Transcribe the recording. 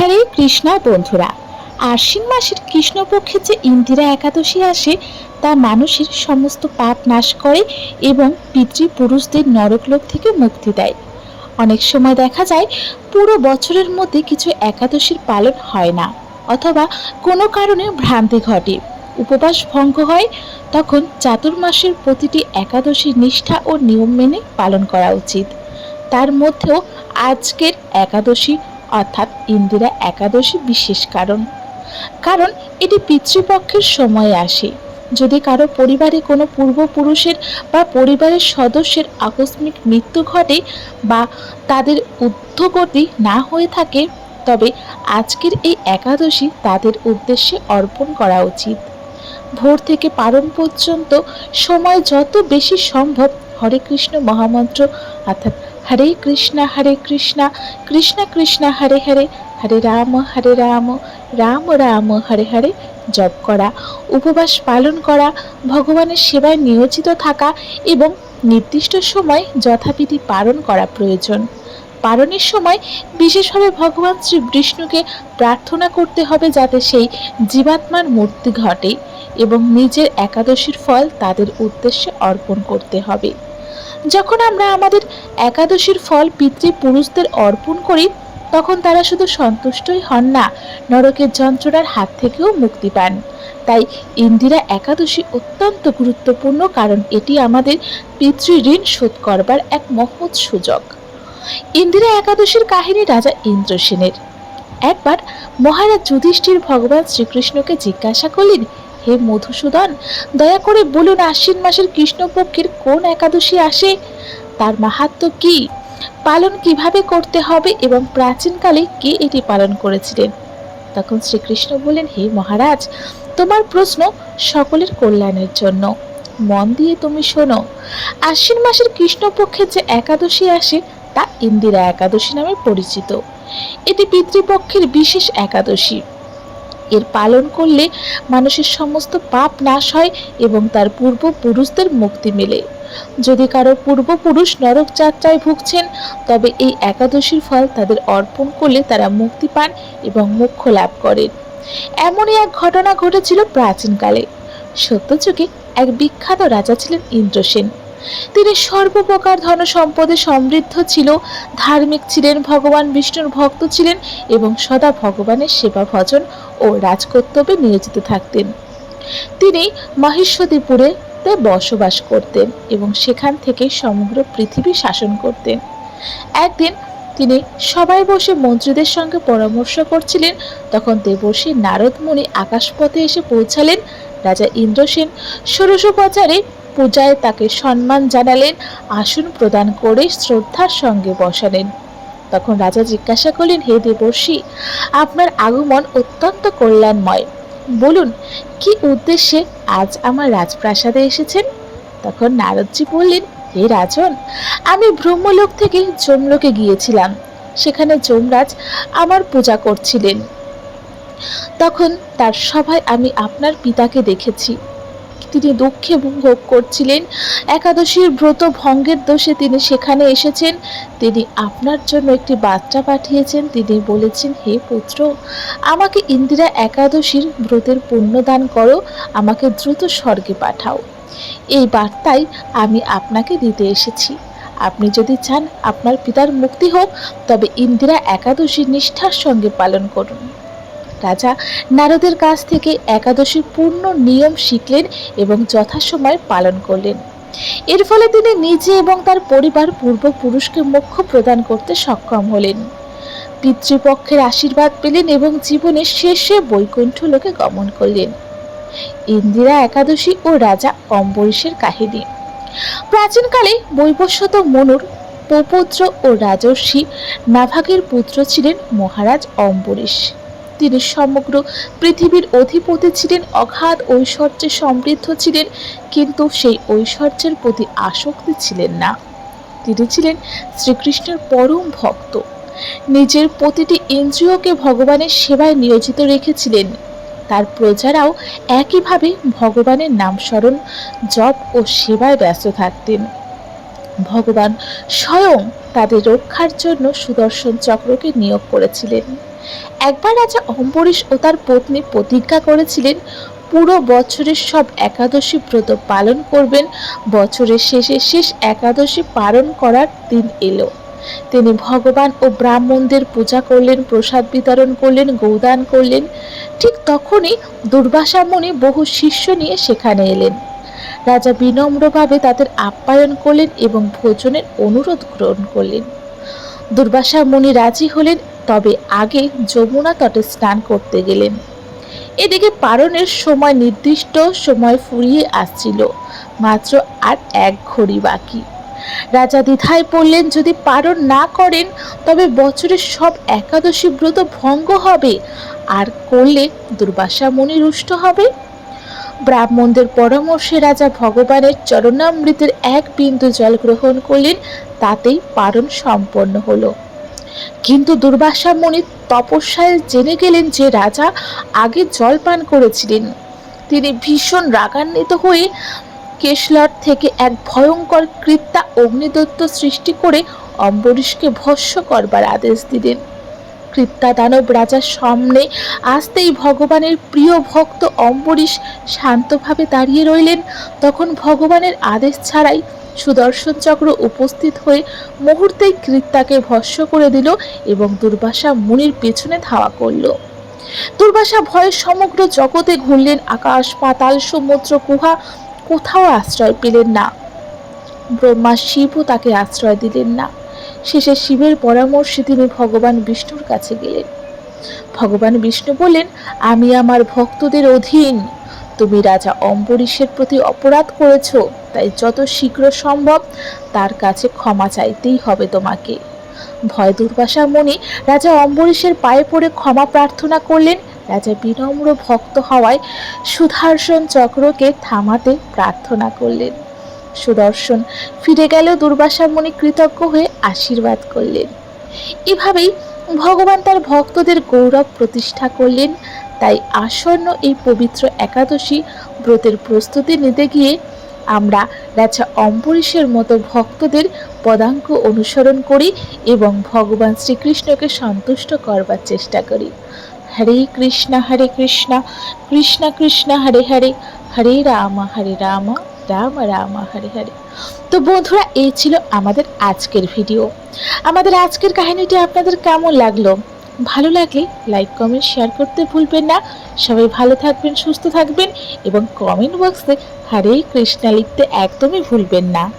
হরে কৃষ্ণা বন্ধুরা। আশ্বিন মাসের কৃষ্ণপক্ষে যে ইন্দিরা একাদশী আসে, তা মানুষের সমস্ত পাপ নাশ করে এবং পিতৃপুরুষদের নরকলোক থেকে মুক্তি দেয়। অনেক সময় দেখা যায়, পুরো বছরের মধ্যে কিছু একাদশীর পালন হয় না, অথবা কোনো কারণে ভ্রান্তি ঘটে। উপবাস ভঙ্গ হয়, তখন চাতুর্মাসের প্রতিটি একাদশীর নিষ্ঠা ও নিয়ম মেনে পালন করা উচিত। তার মধ্যেও আজকের একাদশী অর্থাৎ ইন্দিরা একাদশী বিশেষ কারণ। কারণ এটি পিতৃপক্ষের সময়ে আসে। যদি কারও পরিবারে কোনো পূর্বপুরুষের বা পরিবারের সদস্যের আকস্মিক মৃত্যু ঘটে বা তাদের উদ্ধগতি না হয়ে থাকে, তবে আজকের এই একাদশী তাদের উদ্দেশ্যে অর্পণ করা উচিত। ভোর থেকে পারণ পর্যন্ত সময় যত বেশি সম্ভব হরে কৃষ্ণ মহামন্ত্র অর্থাৎ হরে কৃষ্ণ, হরে কৃষ্ণা, কৃষ্ণ কৃষ্ণ, হরে হরে হরে রাম হরে রাম রাম রাম, হরে হরে, জপ করা, উপবাস পালন করা, ভগবানের সেবায় নিয়োজিত থাকা এবং নির্দিষ্ট সময় যথাবিধি পালন করা প্রয়োজন। পালনের সময় বিশেষভাবে ভগবান শ্রী বিষ্ণুকে প্রার্থনা করতে হবে যাতে সেই জীবাত্মার মূর্তি ঘটে এবং নিজের একাদশীর ফল তাদের উদ্দেশ্যে অর্পণ করতে হবে। যখন আমরা আমাদের একাদশীর ফল পিতৃপুরুষদের অর্পণ করি, তখন তারা শুধু সন্তুষ্টই হন না, নরকের যন্ত্রণার হাত থেকেও মুক্তি পান। তাই ইন্দিরা একাদশী অত্যন্ত গুরুত্বপূর্ণ কারণ এটি আমাদের পিতৃ ঋণ শোধ করবার এক মহৎ সুযোগ। ইন্দিরা একাদশীর কাহিনী রাজা ইন্দ্রসেনের একবার মহারাজ যুধিষ্ঠির ভগবান শ্রীকৃষ্ণকে জিজ্ঞাসা করলেন হে মধুসূদন, দয়া করে বলুন আশ্বিন মাসের কৃষ্ণপক্ষের কোন একাদশী আসে? তার মাহাত্ম্য কি? পালন কীভাবে করতে হবে এবং প্রাচীনকালে কে এটি পালন করেছিলেন? তখন শ্রীকৃষ্ণ বললেন, হে মহারাজ, তোমার প্রশ্ন সকলের কল্যাণের জন্য। মন দিয়ে তুমি শোনো, আশ্বিন মাসের কৃষ্ণপক্ষের যে একাদশী আসে তা ইন্দিরা একাদশী নামে পরিচিত। এটি পিতৃপক্ষের বিশেষ একাদশী। এর পালন করলে মানুষের সমস্ত পাপ নাশ হয় এবং তার পূর্বপুরুষদের মুক্তি মেলে। যদি কারও পূর্বপুরুষ নরক যাত্রায় ভুগছেন, তবে এই একাদশীর ফল তাদের অর্পণ করলে তারা মুক্তি পান এবং মোক্ষ লাভ করেন। এমনই এক ঘটনা ঘটেছিল প্রাচীনকালে। সত্যযুগে এক বিখ্যাত রাজা ছিলেন ইন্দ্রসেন। তিনি সর্বপ্রকার ধন সম্পদে সমৃদ্ধ ছিল, ধার্মিক ছিলেন, ভগবান বিষ্ণুর ভক্ত ছিলেন এবং সদা ভগবানের সেবা ভজন ও রাজকর্তব্যে নিয়োজিত থাকতেন। তিনি মহেশ্বরীপুরেতে বসবাস করতেন এবং সেখান থেকে সমগ্র পৃথিবী শাসন করতেন। একদিন তিনি সবাই বসে মন্ত্রীদের সঙ্গে পরামর্শ করছিলেন, তখন দেবর্ষী নারদমণি আকাশপথে এসে পৌঁছালেন। রাজা ইন্দ্রসেন ষোড়শোপচারে পূজায় তাকে সম্মান জানালেন, আসন প্রদান করে শ্রদ্ধার সঙ্গে বসালেন। তখন রাজা জিজ্ঞাসা করলেন, হে দেবর্ষি, আপনার আগমন অত্যন্ত কল্যাণময়। বলুন, কি উদ্দেশ্যে আজ আমার রাজপ্রাসাদে এসেছেন? তখন নারদজি বললেন, হে রাজন, আমি ব্রহ্মলোক থেকে যমলোকে গিয়েছিলাম। সেখানে যমরাজ আমার পূজা করছিলেন। তখন তার সভায় আমি আপনার পিতাকে দেখেছি। তিনি দুঃখে ভোগ করছিলেন। একাদশীর ব্রত ভঙ্গের দোষে তিনি সেখানে এসেছেন। তিনি আপনার জন্য একটি বার্তা পাঠিয়েছেন। তিনি বলেছেন, হে পুত্র, আমাকে ইন্দিরা একাদশীর ব্রতের পুণ্য দান করো, আমাকে দ্রুত স্বর্গে পাঠাও। এই বার্তাই আমি আপনাকে দিতে এসেছি। আপনি যদি চান আপনার পিতার মুক্তি হোক, তবে ইন্দিরা একাদশী নিষ্ঠার সঙ্গে পালন করুন। রাজা নারদের কাছ থেকে একাদশীর পূর্ণ নিয়ম শিখলেন এবং যথাসময়ে পালন করলেন। এর ফলে তিনি নিজে এবং তার পরিবার পূর্বপুরুষকে মোক্ষ প্রদান করতে সক্ষম হলেন। পিতৃপক্ষের আশীর্বাদ পেলেন এবং জীবনের শেষে বৈকুণ্ঠ লোকে গমন করলেন। ইন্দিরা একাদশী ও রাজা অম্বরীশের কাহিনী। প্রাচীনকালে বৈবস্বত মনুর প্রপুত্র ও রাজর্ষি নাভাগের পুত্র ছিলেন মহারাজ অম্বরীশ। তিনি সমগ্র পৃথিবীর অধিপতি ছিলেন, অগাধ ঐশ্বর্যে সমৃদ্ধ ছিলেন, কিন্তু সেই ঐশ্বর্যের প্রতি আসক্তি ছিলেন না। তিনি ছিলেন শ্রীকৃষ্ণের পরম ভক্ত। নিজের প্রতিটি ইন্দ্রিয়কে ভগবানের সেবায় নিয়োজিত রেখেছিলেন। তার প্রজারাও একইভাবে ভগবানের নাম স্মরণ, জপ ও সেবায় ব্যস্ত থাকতেন। ভগবান স্বয়ং তাদের রক্ষার জন্য সুদর্শন চক্রকে নিয়োগ করেছিলেন। একবার রাজা অম্বরীশ ও তার পত্নী প্রতিজ্ঞা করেছিলেন, পুরো বছরের সব একাদশী ব্রত পালন করবেন। বছরের শেষে শেষ একাদশী পালন করার দিন এলো। তিনি ভগবান ও ব্রাহ্মণদের পূজা করলেন, প্রসাদ বিতরণ করলেন, গৌদান করলেন। ঠিক তখনই দুর্বাসা মুনি বহু শিষ্য নিয়ে সেখানে এলেন। রাজা বিনম্রভাবে তাদের আপ্যায়ন করলেন এবং ভোজনের অনুরোধ গ্রহণ করলেন। দুর্বাসা মুনি রাজি হলেন তবে আগে যমুনা তটে স্নান করতে গেলেন। এদিকে পারণের সময় নির্দিষ্ট সময় ফুরিয়ে আসছিল, মাত্র আর এক ঘড়ি বাকি। রাজা দ্বিধায় পড়লেন, যদি পারণ না করেন, তবে বছরের সব একাদশী ব্রত ভঙ্গ হবে। আর করলে দুর্বাসা মুনি রুষ্ট হবে। ব্রাহ্মণদের পরামর্শে রাজা ভগবানের চরণামৃতের এক বিন্দু জল গ্রহণ করলেন, তাতেই পারণ সম্পন্ন হলো। কিন্তু দুর্বাসা মুনি তপস্যায় জেনে গেলেন যে রাজা আগে জল পান করেছিলেন। তিনি ভীষণ রাগান্বিত হয়ে কেশলর থেকে এক ভয়ঙ্কর কৃত্যা অগ্নিদত্ত সৃষ্টি করে অম্বরীশকে ভস্য করবার আদেশ দিলেন। কৃত্যা দানব রাজার সামনে আসতেই ভগবানের প্রিয় ভক্ত অম্বরীশ শান্তভাবে দাঁড়িয়ে রইলেন। তখন ভগবানের আদেশ ছাড়াই সুদর্শন চক্র উপস্থিত হয়ে মুহূর্তেই কৃত্যাকে ভস্য করে দিল এবং দুর্বাসা মুনির পেছনে ধাওয়া করল। দুর্বাসা ভয়ে সমগ্র জগতে ঘুরলেন, আকাশ, পাতাল, সমুদ্র, গুহা, কোথাও আশ্রয় পেলেন না। ব্রহ্মা শিবও তাকে আশ্রয় দিলেন না। শেষে শিবের পরামর্শে তিনি ভগবান বিষ্ণুর কাছে গেলেন। ভগবান বিষ্ণু বললেন, আমি আমার ভক্তদের অধীন। তুমি রাজা অম্বরীশের প্রতি অপরাধ করেছ। তাই যত শীঘ্র সম্ভব তার কাছে ক্ষমা চাইতেই হবে তোমাকে। ভয় দুর্বাসা মনি রাজা অম্বরীশের পায়ে পড়ে ক্ষমা প্রার্থনা করলেন। রাজা বিনম্র ভক্ত হওয়ায় সুদর্শন চক্রকে থামাতে প্রার্থনা করলেন। সুদর্শন ফিরে গেল দুর্বাসা মনি কৃতজ্ঞ হয়ে আশীর্বাদ করলেন। এভাবেই ভগবান তার ভক্তদের গৌরব প্রতিষ্ঠা করলেন। তাই আসন্ন এই পবিত্র একাদশী ব্রতের প্রস্তুতি নিতে গিয়ে আমরা রাজা অম্বরীশের মতো ভক্তদের পদাঙ্ক অনুসরণ করি এবং ভগবান শ্রীকৃষ্ণকে সন্তুষ্ট করবার চেষ্টা করি। হরে কৃষ্ণ হরে কৃষ্ণ কৃষ্ণ কৃষ্ণ, হরে হরে হরে রাম হরে রাম রাম রাম, হরে হরে। তো বন্ধুরা, এই ছিল আমাদের আজকের ভিডিও। আমাদের আজকের কাহিনীটি আপনাদের কেমন লাগল? ভালো লাগলে লাইক, কমেন্ট, শেয়ার করতে ভুলবেন না। সবাই ভালো থাকবেন, সুস্থ থাকবেন এবং কমেন্ট বক্সে হরে কৃষ্ণা লিখতে একদমই ভুলবেন না।